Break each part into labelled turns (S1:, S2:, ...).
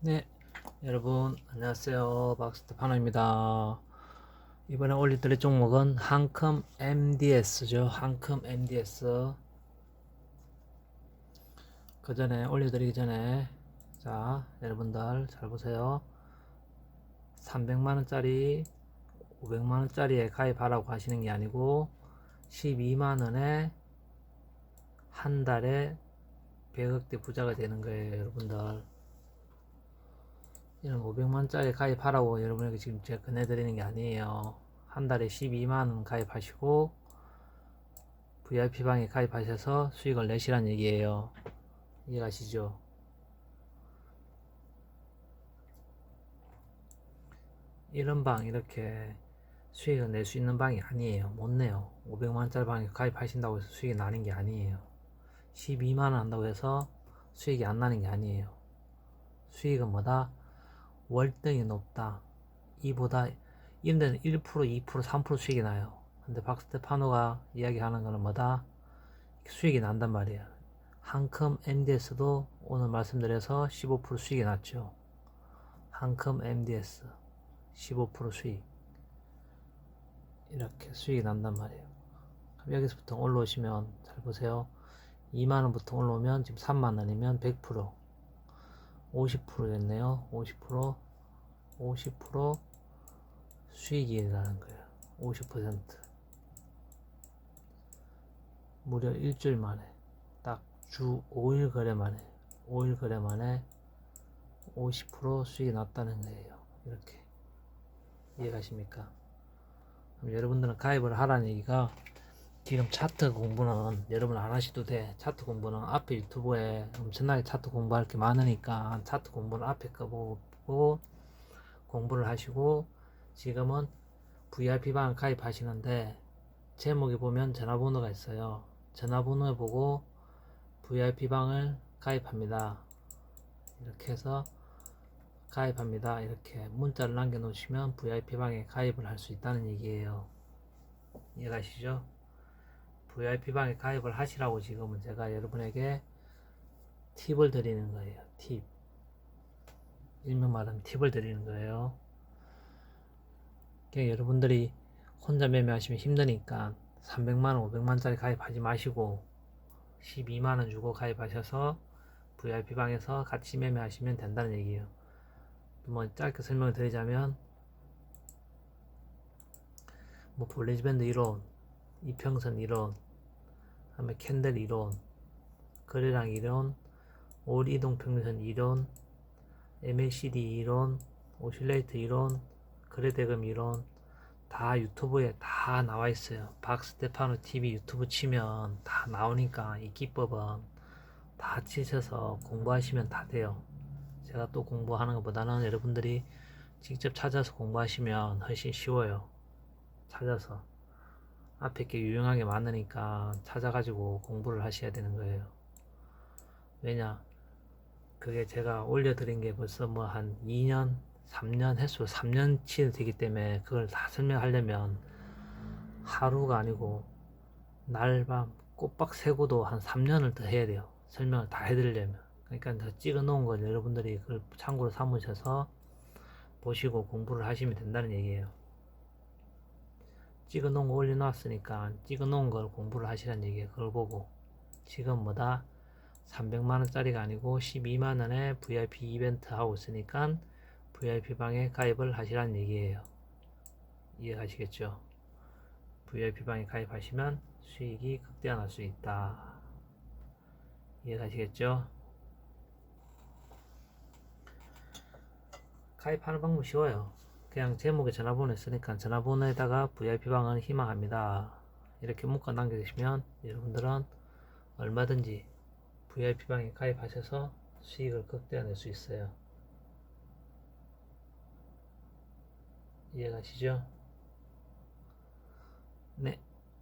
S1: 네, 여러분 안녕하세요. 박스테파노입니다. 이번에 올려드릴 종목은 한컴 MDS죠. 한컴 MDS. 그 전에 올려드리기 전에 자 여러분들 잘 보세요. 300만원짜리 500만원짜리에 가입하라고 하시는 게 아니고 12만원에 한 달에 100억대 부자가 되는 거예요 여러분들 이런 500만짜리 가입하라고 여러분에게 지금 제가 권해드리는 게 아니에요. 한 달에 12만원 가입하시고 VIP방에 가입하셔서 수익을 내시란 얘기예요. 이해가시죠? 이런 방 이렇게 수익을 낼 수 있는 방이 아니에요. 못 내요. 500만짜리 방에 가입하신다고 해서 수익이 나는 게 아니에요. 12만원 한다고 해서 수익이 안 나는 게 아니에요. 수익은 뭐다? 월등히 높다. 이보다 이런 데는 1%, 2%, 3% 수익이 나요. 근데 박스테파노가 이야기하는 거는 뭐다? 수익이 난단 말이에요. 한컴 MDS도 오늘 말씀드려서 15% 수익이 났죠. 한컴 MDS 15% 수익 이렇게 수익이 난단 말이에요. 그럼 여기서부터 올라오시면 잘 보세요. 2만원부터 올라오면 지금 3만원이면 100% 50%였네요. 50% 50% 수익이 라는 거예요. 50% 무려 일주일 만에 딱 주 5일 거래 만에 5일 거래 만에 50% 수익이 났다는 거예요. 이렇게 이해가십니까? 여러분들은 가입을 하라는 얘기가 지금 차트 공부는 여러분 안 하셔도 돼. 차트 공부는 앞에 유튜브에 엄청나게 차트 공부할 게 많으니까 차트 공부는 앞에 거 보고 공부를 하시고 지금은 VIP방 가입하시는데 제목에 보면 전화번호가 있어요. 전화번호 보고 VIP방을 가입합니다. 이렇게 해서 가입합니다. 이렇게 문자를 남겨 놓으시면 VIP방에 가입을 할 수 있다는 얘기예요. 이해가시죠? VIP방에 가입을 하시라고 지금은 제가 여러분에게 팁을 드리는 거예요. 팁. 일명 말하면 팁을 드리는 거예요. 그러니까 여러분들이 혼자 매매하시면 힘드니까 300만원, 500만짜리 가입하지 마시고 12만원 주고 가입하셔서 VIP방에서 같이 매매하시면 된다는 얘기예요. 뭐 짧게 설명을 드리자면 뭐 볼리지밴드 이론, 이평선 이론, 다음에 캔들 이론, 거래량 이론, 올 이동 평균선 이론, MACD 이론, 오실레이트 이론, 거래대금 이론 다 유튜브에 다 나와 있어요. 박스테파노 TV 유튜브 치면 다 나오니까 이 기법은 다 치셔서 공부하시면 다 돼요. 제가 또 공부하는 것보다는 여러분들이 직접 찾아서 공부하시면 훨씬 쉬워요. 찾아서 앞에 게 유용한 게 많으니까 찾아가지고 공부를 하셔야 되는 거예요. 왜냐? 그게 제가 올려드린 게 벌써 뭐 한 2년, 3년 횟수 3년치 되기 때문에 그걸 다 설명하려면 하루가 아니고 날밤 꼬박 새고도 한 3년을 더 해야 돼요. 설명을 다 해드리려면. 그러니까 더 찍어 놓은 건 여러분들이 그걸 참고로 삼으셔서 보시고 공부를 하시면 된다는 얘기예요. 찍어 놓은 거 올려놨으니까 찍어 놓은 걸 공부를 하시라는 얘기예요. 그걸 보고 지금 뭐다 300만원짜리가 아니고 12만원에 VIP 이벤트 하고 있으니까 VIP 방에 가입을 하시라는 얘기예요. 이해가시겠죠? VIP 방에 가입하시면 수익이 극대화할 수 있다. 이해가시겠죠? 가입하는 방법 쉬워요. 그냥 제목에 전화번호 있으니까 전화번호에다가 VIP방을 희망합니다. 이렇게 문자 남겨주시면 여러분들은 얼마든지 VIP방에 가입하셔서 수익을 극대화낼 수 있어요. 이해가시죠? 네,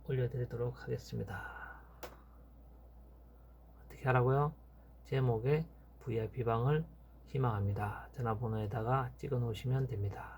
S1: 올려드리도록 하겠습니다. 어떻게 하라고요? 제목에 VIP방을 희망합니다. 전화번호에다가 찍어 놓으시면 됩니다.